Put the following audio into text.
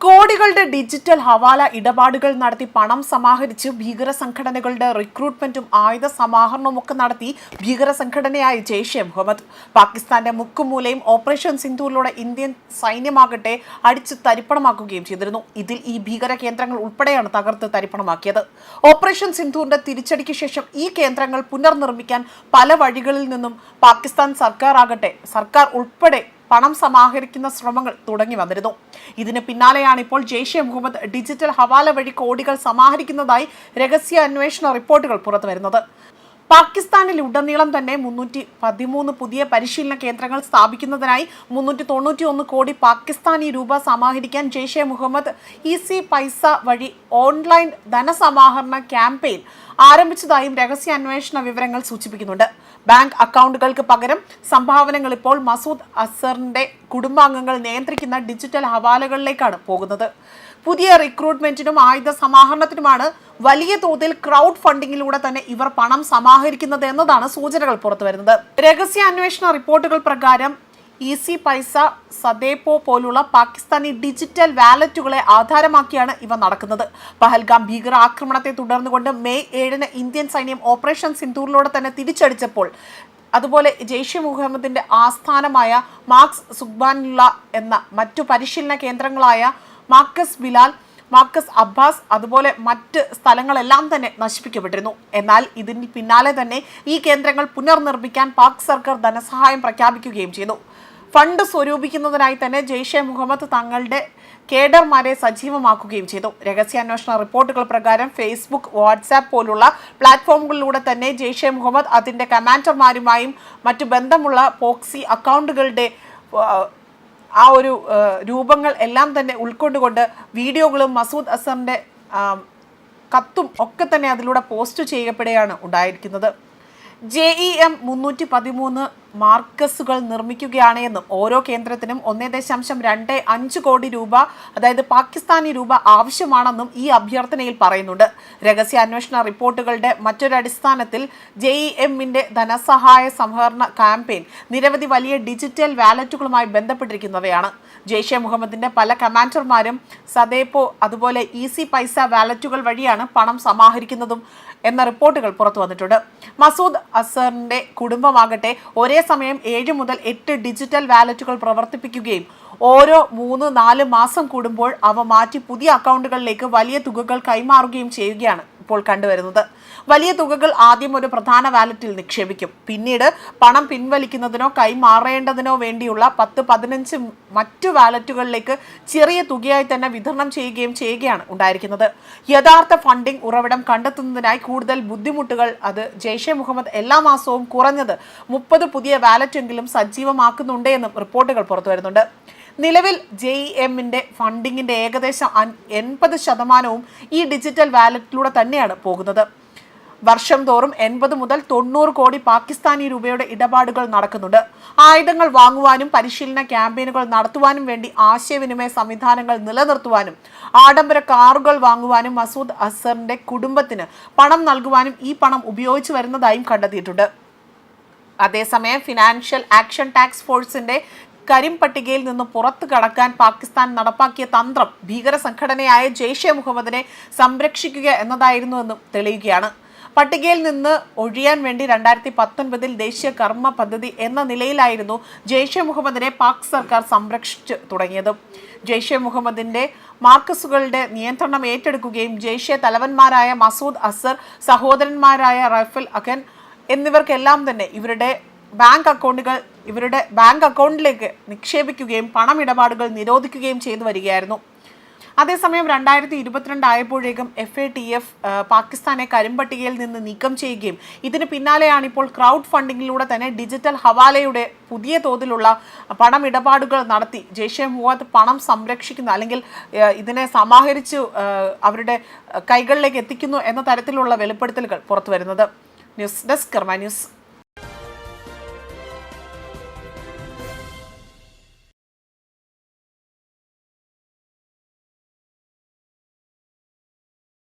കോടികളുടെ ഡിജിറ്റൽ ഹവാല ഇടപാടുകൾ നടത്തി പണം സമാഹരിച്ച് ഭീകര സംഘടനകളുടെ റിക്രൂട്ട്മെന്റും ആയുധ സമാഹരണവും ഒക്കെ നടത്തി ഭീകര സംഘടനയായ ജെയ്ഷെ മുഹമ്മദ്. പാകിസ്ഥാന്റെ മുക്കുമൂലയും ഓപ്പറേഷൻ സിന്ധുവിലൂടെ ഇന്ത്യൻ സൈന്യമാകട്ടെ അടിച്ച് തരിപ്പണമാക്കുകയും ചെയ്തിരുന്നു. ഇതിൽ ഈ ഭീകര കേന്ദ്രങ്ങൾ ഉൾപ്പെടെയാണ് തകർത്ത് തരിപ്പണമാക്കിയത്. ഓപ്പറേഷൻ സിന്ധുവിന്റെ തിരിച്ചടിക്ക് ശേഷം ഈ കേന്ദ്രങ്ങൾ പുനർനിർമ്മിക്കാൻ പല വഴികളിൽ നിന്നും പാകിസ്ഥാൻ സർക്കാർ ആകട്ടെ സർക്കാർ ഉൾപ്പെടെ പണം സമാഹരിക്കുന്ന ശ്രമങ്ങൾ തുടങ്ങി വന്നിരുന്നു. ഇതിന് പിന്നാലെയാണ് ഇപ്പോൾ ജെയ്ഷെ മുഹമ്മദ് ഡിജിറ്റൽ ഹവാല വഴി കോടികൾ സമാഹരിക്കുന്നതായി രഹസ്യ അന്വേഷണ റിപ്പോർട്ടുകൾ പുറത്തുവരുന്നത് പാകിസ്ഥാനിൽ ഉടനീളം തന്നെ മുന്നൂറ്റി പതിമൂന്ന് പുതിയ പരിശീലന കേന്ദ്രങ്ങൾ സ്ഥാപിക്കുന്നതിനായി മുന്നൂറ്റി തൊണ്ണൂറ്റി ഒന്ന് കോടി പാകിസ്ഥാനി രൂപ സമാഹരിക്കാൻ ജെയ്ഷെ മുഹമ്മദ് ഇസി പൈസ വഴി ഓൺലൈൻ ധനസമാഹരണ ക്യാമ്പയിൻ ആരംഭിച്ചതായും രഹസ്യ അന്വേഷണ വിവരങ്ങൾ സൂചിപ്പിക്കുന്നുണ്ട്. ബാങ്ക് അക്കൗണ്ടുകൾക്ക് പകരം സംഭാവനകൾ ഇപ്പോൾ മസൂദ് അസറിന്റെ കുടുംബാംഗങ്ങൾ നിയന്ത്രിക്കുന്ന ഡിജിറ്റൽ ഹവാലകളിലേക്കാണ് പോകുന്നത്. പുതിയ റിക്രൂട്ട്മെന്റിനും ആയുധ സമാഹരണത്തിനുമാണ് വലിയ തോതിൽ ക്രൗഡ് ഫണ്ടിങ്ങിലൂടെ തന്നെ ഇവർ പണം സമാഹരിക്കുന്നത് എന്നതാണ് സൂചനകൾ പുറത്തുവരുന്നത്. രഹസ്യ അന്വേഷണ റിപ്പോർട്ടുകൾ പ്രകാരം ഈസി പൈസ സദേപ്പോ പോലുള്ള പാകിസ്ഥാനി ഡിജിറ്റൽ വാലറ്റുകളെ ആധാരമാക്കിയാണ് ഇവ നടക്കുന്നത്. പഹൽഗാം ഭീകര ആക്രമണത്തെ തുടർന്നുകൊണ്ട് മെയ് ഏഴിന് ഇന്ത്യൻ സൈന്യം ഓപ്പറേഷൻ സിന്ദൂറിലൂടെ തന്നെ തിരിച്ചടിച്ചപ്പോൾ അതുപോലെ ജെയ്ഷെ മുഹമ്മദിന്റെ ആസ്ഥാനമായ മാർക്സ് സുബ്ബാനുള്ള എന്ന മറ്റു പരിശീലന കേന്ദ്രങ്ങളായ മാർക്കസ് ബിലാൽ മാർക്കസ് അബ്ബാസ് അതുപോലെ മറ്റ് സ്ഥലങ്ങളെല്ലാം തന്നെ നശിപ്പിക്കപ്പെട്ടിരുന്നു. എന്നാൽ ഇതിന് പിന്നാലെ തന്നെ ഈ കേന്ദ്രങ്ങൾ പുനർനിർമ്മിക്കാൻ പാക് സർക്കാർ ധനസഹായം പ്രഖ്യാപിക്കുകയും ചെയ്തു. ഫണ്ട് സ്വരൂപിക്കുന്നതിനായി തന്നെ ജെയ്ഷെ മുഹമ്മദ് തങ്ങളുടെ കേഡർമാരെ സജീവമാക്കുകയും ചെയ്തു. രഹസ്യാന്വേഷണ റിപ്പോർട്ടുകൾ പ്രകാരം ഫേസ്ബുക്ക് വാട്സാപ്പ് പോലുള്ള പ്ലാറ്റ്ഫോമുകളിലൂടെ തന്നെ ജെയ്ഷെ മുഹമ്മദ് അതിന്റെ കമാൻഡർമാരുമായും മറ്റു ബന്ധമുള്ള പോക്സി അക്കൗണ്ടുകളുടെ ആ ഒരു രൂപങ്ങൾ എല്ലാം തന്നെ ഉൾക്കൊണ്ടുകൊണ്ട് വീഡിയോകളും മസൂദ് അസറിന്റെ കത്തും ഒക്കെ തന്നെ അതിലൂടെ പോസ്റ്റ് ചെയ്യപ്പെടുകയാണ് ഉണ്ടായിരിക്കുന്നത്. ജെ ഇ എം മുന്നൂറ്റി പതിമൂന്ന് മാർക്കസുകൾ നിർമ്മിക്കുകയാണ് എന്നും ഓരോ കേന്ദ്രത്തിനും ഒന്നേ ദശാംശം രണ്ട് അഞ്ച് കോടി രൂപ അതായത് പാകിസ്ഥാനി രൂപ ആവശ്യമാണെന്നും ഈ അഭ്യർത്ഥനയിൽ പറയുന്നുണ്ട്. രഹസ്യ അന്വേഷണ റിപ്പോർട്ടുകളുടെ മറ്റൊരടിസ്ഥാനത്തിൽ ജെ ഇ എമ്മിന്റെ ധനസഹായ സംഹരണ ക്യാമ്പയിൻ നിരവധി വലിയ ഡിജിറ്റൽ വാലറ്റുകളുമായി ബന്ധപ്പെട്ടിരിക്കുന്നവയാണ്. ജെയ്ഷെ മുഹമ്മദിന്റെ പല കമാൻഡർമാരും സദേപ്പോ അതുപോലെ ഈസി പൈസ വാലറ്റുകൾ വഴിയാണ് പണം സമാഹരിക്കുന്നതും എന്ന റിപ്പോർട്ടുകൾ പുറത്തു വന്നിട്ടുണ്ട് മസൂദ് അസറിന്റെ കുടുംബമാകട്ടെ ഒരേ സമയം ഏഴ് മുതൽ എട്ട് ഡിജിറ്റൽ വാലറ്റുകൾ പ്രവർത്തിപ്പിക്കുകയും ഓരോ മൂന്ന് നാല് മാസം കൂടുമ്പോൾ അവ മാറ്റി പുതിയ അക്കൗണ്ടുകളിലേക്ക് വലിയ തുകകൾ കൈമാറുകയും ചെയ്യുകയാണ്. ഇപ്പോൾ കണ്ടുവരുന്നത്. വലിയ തുകകൾ ആദ്യം ഒരു പ്രധാന വാലറ്റിൽ നിക്ഷേപിക്കും. പിന്നീട് പണം പിൻവലിക്കുന്നതിനോ കൈമാറേണ്ടതിനോ വേണ്ടിയുള്ള പത്ത് പതിനഞ്ച് മറ്റു വാലറ്റുകളിലേക്ക് ചെറിയ തുകയായി തന്നെ വിതരണം ചെയ്യുകയും ചെയ്യുകയാണ് ഉണ്ടായിരിക്കുന്നത്. യഥാർത്ഥ ഫണ്ടിംഗ് ഉറവിടം കണ്ടെത്തുന്നതിനായി കൂടുതൽ ബുദ്ധിമുട്ടുകൾ അത് ജെയ്ഷെ മുഹമ്മദ് എല്ലാ മാസവും കുറഞ്ഞത് മുപ്പത് പുതിയ വാലറ്റെങ്കിലും സജീവമാക്കുന്നുണ്ട് എന്നും റിപ്പോർട്ടുകൾ പുറത്തു വരുന്നുണ്ട് നിലവിൽ ജെ ഇ എമ്മിന്റെ ഫണ്ടിങ്ങിന്റെ ഏകദേശം എൺപത് ശതമാനവും ഈ ഡിജിറ്റൽ വാലറ്റിലൂടെ തന്നെയാണ് പോകുന്നത്. വർഷം തോറും എൺപത് മുതൽ തൊണ്ണൂറ് കോടി പാകിസ്ഥാനി രൂപയുടെ ഇടപാടുകൾ നടക്കുന്നുണ്ട്. ആയുധങ്ങൾ വാങ്ങുവാനും പരിശീലന ക്യാമ്പയിനുകൾ നടത്തുവാനും വേണ്ടി ആശയവിനിമയ സംവിധാനങ്ങൾ നിലനിർത്തുവാനും ആഡംബര കാറുകൾ വാങ്ങുവാനും മസൂദ് അസറിന്റെ കുടുംബത്തിന് പണം നൽകുവാനും ഈ പണം ഉപയോഗിച്ചു വരുന്നതായും കണ്ടെത്തിയിട്ടുണ്ട്. അതേസമയം ഫിനാൻഷ്യൽ ആക്ഷൻ ടാക്സ് ഫോഴ്സിന്റെ കരിം പട്ടികയിൽ നിന്ന് പുറത്തു കടക്കാൻ പാകിസ്ഥാൻ നടപ്പാക്കിയ തന്ത്രം ഭീകര സംഘടനയായ ജെയ്ഷെ മുഹമ്മദിനെ സംരക്ഷിക്കുക എന്നതായിരുന്നുവെന്നും തെളിയുകയാണ്. പട്ടികയിൽ നിന്ന് ഒഴിയാൻ വേണ്ടി രണ്ടായിരത്തി പത്തൊൻപതിൽ ദേശീയ കർമ്മ പദ്ധതി എന്ന നിലയിലായിരുന്നു ജെയ്ഷെ മുഹമ്മദിനെ പാക് സർക്കാർ സംരക്ഷിച്ചു തുടങ്ങിയത്. ജെയ്ഷെ മുഹമ്മദിന്റെ മാർക്കസുകളുടെ നിയന്ത്രണം ഏറ്റെടുക്കുകയും ജെയ്ഷെ തലവന്മാരായ മസൂദ് അസർ സഹോദരന്മാരായ റൈഫൽ അഖൻ എന്നിവർക്കെല്ലാം തന്നെ ഇവരുടെ ബാങ്ക് അക്കൗണ്ടുകൾ ഇവരുടെ ബാങ്ക് അക്കൗണ്ടിലേക്ക് നിക്ഷേപിക്കുകയും പണമിടപാടുകൾ നിരോധിക്കുകയും ചെയ്തു വരികയായിരുന്നു. അതേസമയം രണ്ടായിരത്തി ഇരുപത്തിരണ്ട് ആയപ്പോഴേക്കും എഫ് എ ടി എഫ് പാകിസ്ഥാനെ കരിമ്പട്ടികയിൽ നിന്ന് നീക്കം ചെയ്യുകയും ഇതിന് പിന്നാലെയാണ് ഇപ്പോൾ ക്രൗഡ് ഫണ്ടിങ്ങിലൂടെ തന്നെ ഡിജിറ്റൽ ഹവാലയുടെ പുതിയ തോതിലുള്ള പണമിടപാടുകൾ നടത്തി ജെയ്ഷെ മുഹമ്മദ് പണം സംരക്ഷിക്കുന്ന അല്ലെങ്കിൽ ഇതിനെ സമാഹരിച്ച് അവരുടെ കൈകളിലേക്ക് എത്തിക്കുന്നു എന്ന തരത്തിലുള്ള വെളിപ്പെടുത്തലുകൾ പുറത്തു വരുന്നത് ന്യൂസ് ഡെസ്ക് ന്യൂസ്.